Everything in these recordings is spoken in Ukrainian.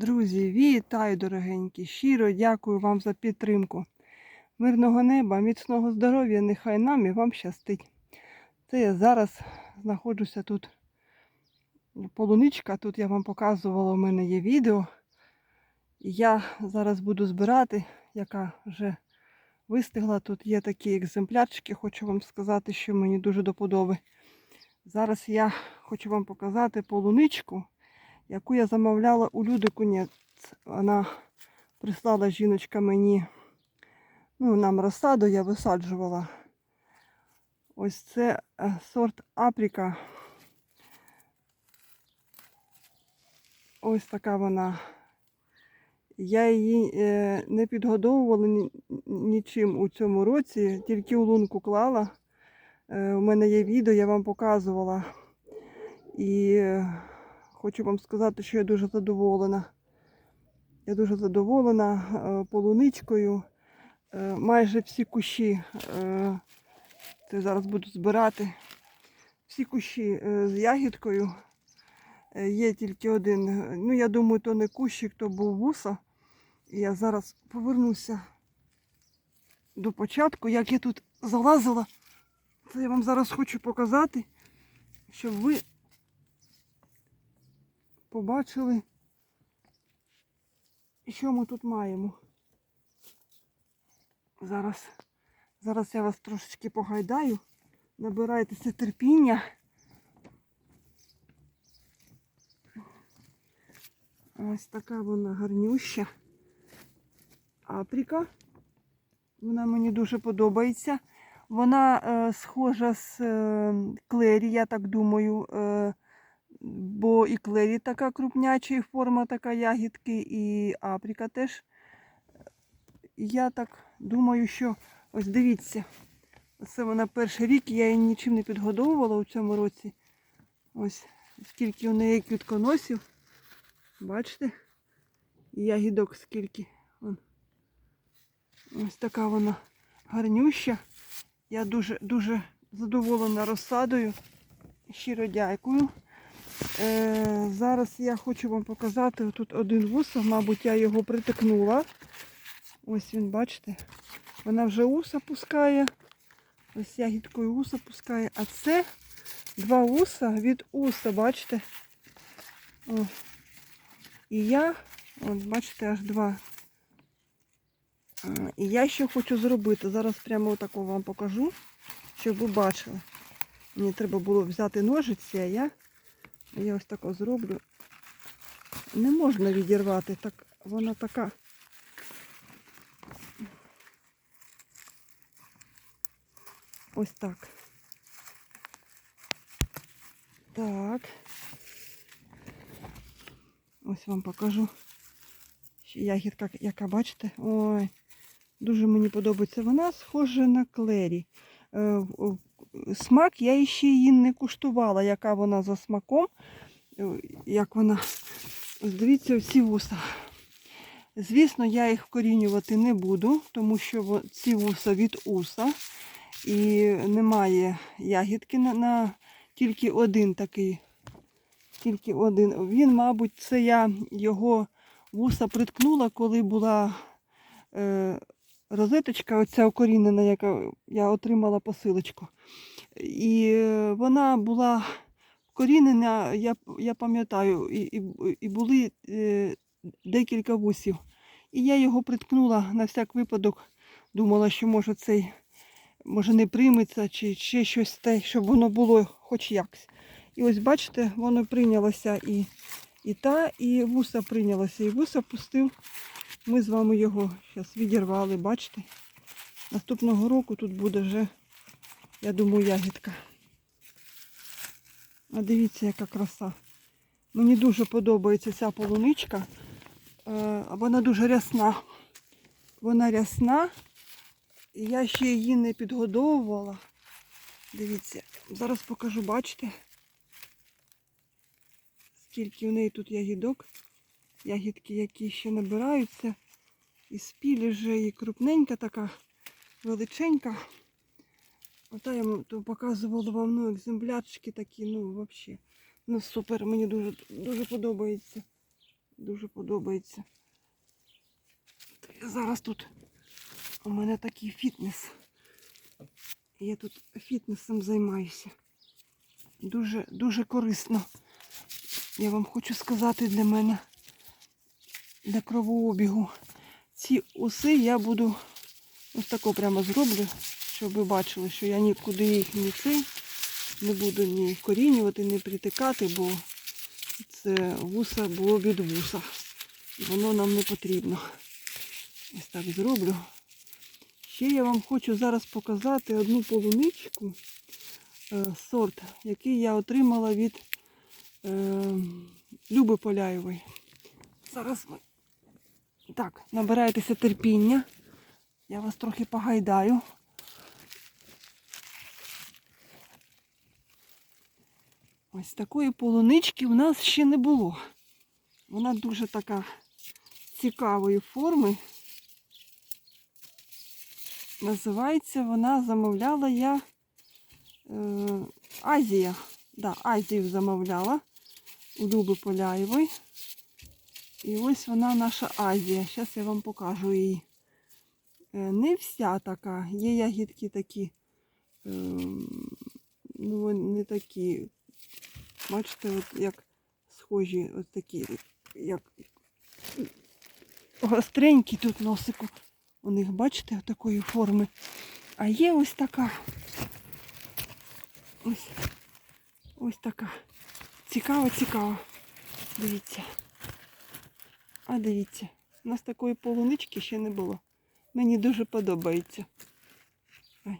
Друзі, вітаю, дорогенькі! Щиро дякую вам за підтримку. Мирного неба, міцного здоров'я, нехай нам і вам щастить. Це я зараз знаходжуся тут. Полуничка, тут я вам показувала, у мене є відео. Я зараз буду збирати, яка вже вистигла. Тут є такі екземплярчики, хочу вам сказати, що мені дуже до подоби. Зараз я хочу вам показати полуничку, яку я замовляла у Люди. Вона прислала жіночка мені, ну, нам розсаду я висаджувала. Ось це е, сорт Апріка. Ось така вона. Я її е, не підгодовувала ні- нічим у цьому році, тільки у лунку клала. Е, У мене є відео, я вам показувала. І хочу вам сказати, що я дуже задоволена. Я дуже задоволена е, полуничкою. Е, Майже всі кущі, е, це зараз буду збирати. Всі кущі з ягідкою. Є тільки один. Ну, я думаю, то не кущик, то був вуса. І я зараз повернуся до початку, як я тут залазила. Це я вам зараз хочу показати, щоб ви побачили, що ми тут маємо. Зараз, зараз я вас трошечки погайдаю. Набирайтеся терпіння. Ось така вона гарнюща. Апріка. Вона мені дуже подобається. Вона е, схожа з е, клері, я так думаю. Е, бо і клері така крупняча, і форма така ягідки, і апріка теж. Я так думаю, що ось дивіться, це вона перший рік, я її нічим не підгодовувала у цьому році. Ось скільки у неї квітконосів. Бачите? Ягідок скільки. Вон. Ось така вона гарнюща. Я дуже дуже задоволена розсадою. Щиро дякую. Е, зараз я хочу вам показати тут один вуса, мабуть, я його притикнула. Ось він, бачите, вона вже уса пускає. Ось ягідкою уса пускає. А це два уса від уса, бачите? О. І я, от бачите, аж два. І я ще хочу зробити. Зараз прямо отако вам покажу, щоб ви бачили. Мені треба було взяти ножиці, а я, я ось тако зроблю. Не можна відірвати, так вона така. Ось так. Так. Ось вам покажу. Ще Ягідка, яка бачите. Ой, дуже мені подобається. Вона схожа на клері. Смак я ще її не куштувала, яка вона за смаком. Е, Як вона. Дивіться, всі вуса. Звісно, я їх вкорінювати не буду, тому що ці вуса від уса. І немає ягідки на, на тільки один такий. Тільки один. Він, мабуть, це я його вуса приткнула, коли була е, розеточка, оця укорінена, яка я отримала посилочку. І е, вона була вкорінена, я, я пам'ятаю, і, і, і були е, декілька вусів. І я його приткнула на всяк випадок, думала, що може цей може не прийметься, чи ще щось те, щоб воно було хоч якось. І ось бачите, воно прийнялося і, і та, і вуса прийнялося, і вуса пустив. Ми з вами його зараз відірвали, бачите? Наступного року тут буде вже, я думаю, ягідка. А дивіться, яка краса. Мені дуже подобається ця полуничка. Е, Вона дуже рясна. Вона рясна. Я ще її не підгодовувала. Дивіться, зараз покажу, бачите? Скільки у неї тут ягідок. Ягідки, які ще набираються. І спілі вже і крупненька така, величенька. Ота я то показувала вам ну, екземплярчики такі, ну взагалі. Ну супер, мені дуже, дуже подобається. Дуже подобається. Зараз тут у мене такий фітнес. Я тут фітнесом займаюся. Дуже, дуже корисно. Я вам хочу сказати для мене, для кровообігу. Ці уси я буду ось тако прямо зроблю, щоб ви бачили, що я нікуди їх ні цей не буду ні вкорінювати, ні притикати, бо це вуса було від вуса. Воно нам не потрібно. Ось так зроблю. Ще я вам хочу зараз показати одну полуничку, е, сорт, який я отримала від е, Люби Поляєвої. Зараз ви так, набирайтеся терпіння. Я вас трохи погайдаю. Ось такої полунички в нас ще не було. Вона дуже така цікавої форми. Називається вона, замовляла я е, Азія. Да, Азію замовляла у Люби Поляєвої. І ось вона наша Азія. Зараз я вам покажу її. Е, не вся така. Є ягідки такі. Е, ну, вони такі. Бачите, от як схожі, от такі, як гостренькі тут носику. У них, бачите, такої форми. А є ось така. Ось, ось така. Цікава, цікава. Дивіться. А дивіться, у нас такої полунички ще не було. Мені дуже подобається. Ой.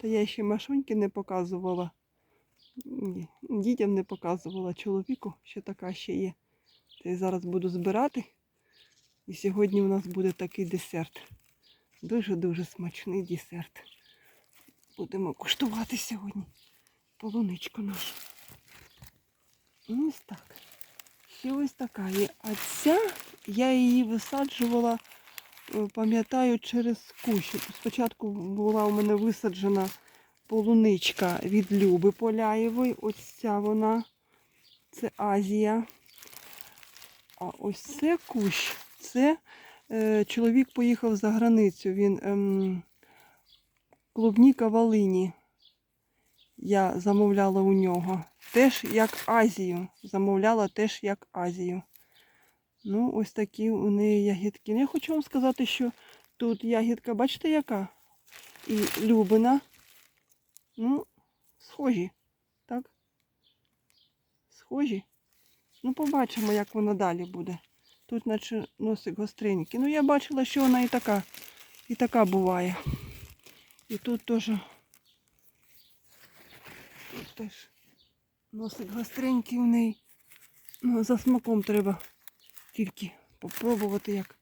Та я ще машуньки не показувала. Ні, дітям не показувала чоловіку, що така ще є. Та я зараз буду збирати. І сьогодні у нас буде такий десерт. Дуже-дуже смачний десерт. Будемо куштувати сьогодні полуничку нашу. Ну, Ось так. Ще ось така є. А ця я її висаджувала, е, пам'ятаю, через кущ. Спочатку була у мене висаджена полуничка від Люби Поляєвої. Ось ця вона. Це Азія. А ось це кущ. Це е, чоловік поїхав за границю. Він ем, клубніка Волині. Я замовляла у нього. Теж як Азію. Замовляла теж як Азію. Ну, ось такі у неї ягідки. Ну, я хочу вам сказати, що тут ягідка, бачите, яка? І Любина. Ну, схожі. Так? Схожі. Ну, побачимо, як воно далі буде. Тут наче носик гостренький. Ну, я бачила, що вона і така, і така буває. І тут теж, теж носик гостренький у неї. Ну, за смаком треба тільки попробувати, як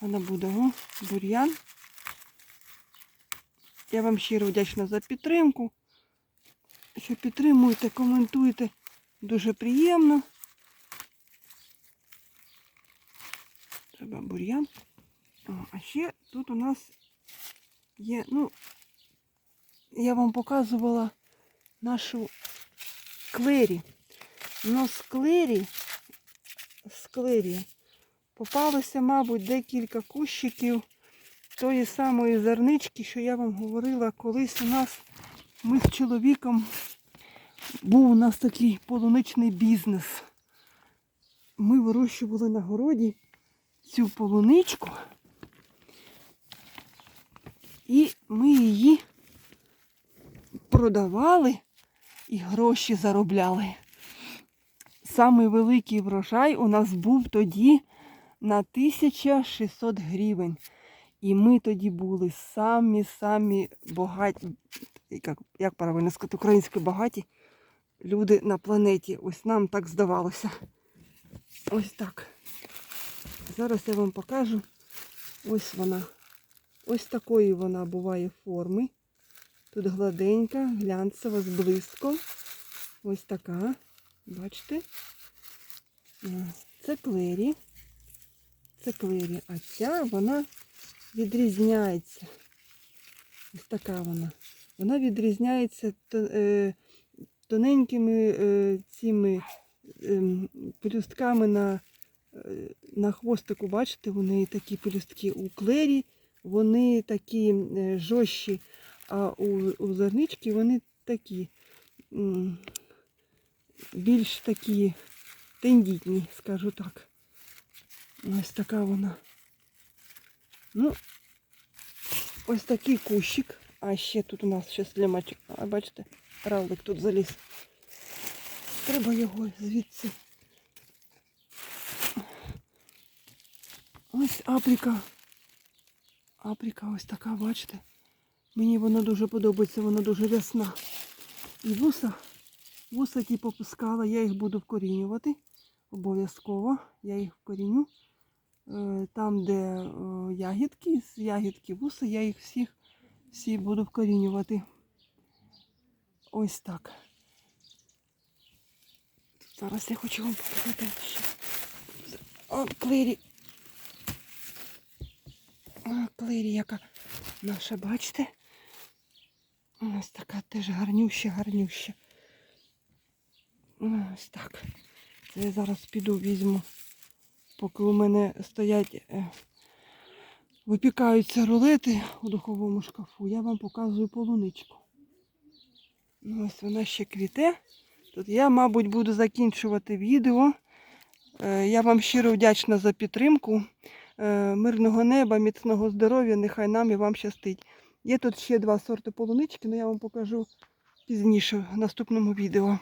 вона буде. О, бур'ян. Я вам щиро вдячна за підтримку. Що підтримуєте, коментуєте. Дуже приємно. Треба бур'ян. А ще тут у нас є, ну, я вам показувала нашу клері. Но з клері, з клері попалося, мабуть, декілька кущиків тої самої зернички, що я вам говорила, колись у нас ми з чоловіком був у нас такий полуничний бізнес. Ми вирощували на городі цю полуничку. І ми її продавали і гроші заробляли. Самий великий врожай у нас був тоді на 1600 гривень. І ми тоді були самі-самі багаті, як, як правильно сказати, українські багаті люди на планеті. Ось нам так здавалося. Ось так. Зараз я вам покажу. Ось вона. Ось такої вона буває форми. Тут гладенька, глянцева з блиском. Ось така. Бачите? Це клері. Це клері. А ця вона відрізняється. Ось така вона. Вона відрізняється е, тоненькими е, цими ем, пелюстками на Е, На хвостику, бачите, вони такі пелюстки у клері, вони такі жорсткі, а у, у зернички вони такі більш такі тендітні, скажу так. Ось така вона. Ну, ось такий кущик. А ще тут у нас ще слімачок. А бачите, равлик тут заліз. Треба його звідси. Ось априка. Априка ось така, бачите. Мені вона дуже подобається, вона дуже рясна. І вуса, вуса ті попускала, я їх буду вкорінювати. Обов'язково я їх вкоріню. Е, Там, де е, ягідки, ягідки вуса, я їх всіх всі буду вкорінювати. Ось так. Зараз я хочу вам показати ще. О, Клері. О, Клері, яка наша, бачите? Ось така теж гарнюща, гарнюща. Ось так. Це я зараз піду візьму, поки у мене стоять, е, випікаються рулети у духовому шкафу, я вам показую полуничку. Ну, Ось вона ще квіте. Тут я, мабуть, буду закінчувати відео. Е, Я вам щиро вдячна за підтримку. Е, Мирного неба, міцного здоров'я, нехай нам і вам щастить. Є тут ще два сорти полунички, але я вам покажу пізніше в наступному відео.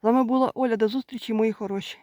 З вами була Оля. До зустрічі, мої хороші.